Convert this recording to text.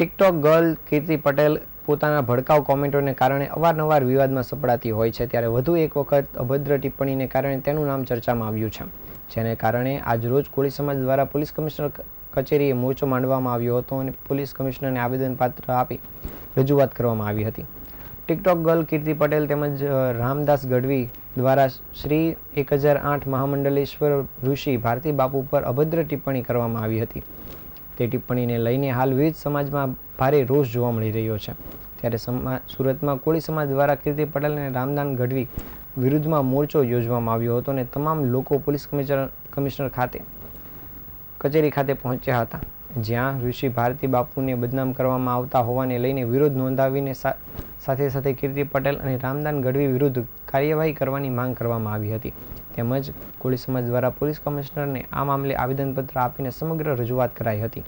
TikTok girl કીર્તિ પટેલ પોતાના ભડકાઉ કોમેન્ટોને કારણે અવારનવાર વિવાદમાં સપડાતી હોય છે. ત્યારે વધુ એક વખત અભદ્ર ટિપ્પણીને કારણે તેનું નામ ચર્ચામાં આવ્યું છે. જેને કારણે આજરોજ કોળી સમાજ દ્વારા પોલીસ કમિશનર કચેરીએ મોરચો માંડવામાં આવ્યો હતો અને પોલીસ કમિશનરને આવેદનપત્ર આપી રજૂઆત કરવામાં આવી હતી. ટિકટોક ગર્લ કીર્તિ પટેલ તેમજ રામદાસ ગઢવી દ્વારા શ્રી એક હજાર આઠ મહામંડલેશ્વર ઋષિ ભારતી બાપુ પર અભદ્ર ટિપ્પણી કરવામાં આવી હતી. તે ટિપ્પણીને લઈને હાલ વિવિધ સમાજમાં ભારે રોષ જોવા મળી રહ્યો છે. ત્યારે સુરતમાં કોળી સમાજ દ્વારા કીર્તિ પટેલ અને રામદાન ગઢવી વિરુદ્ધમાં મોરચો યોજવામાં આવ્યો હતો અને તમામ લોકો પોલીસ કમિશનર કમિશનર ખાતે, કચેરી ખાતે પહોંચ્યા હતા. જ્યાં ઋષિ ભારતી બાપુને બદનામ કરવામાં આવતા હોવાને લઈને વિરોધ નોંધાવીને સાથે સાથે કીર્તિ પટેલ અને રામદાન ગઢવી વિરુદ્ધ કાર્યવાહી કરવાની માંગ કરવામાં આવી હતી. તેમજ કોળી સમાજ દ્વારા પોલીસ કમિશનરને આ મામલે આવેદનપત્ર આપીને સમગ્ર રજૂઆત કરાઈ હતી.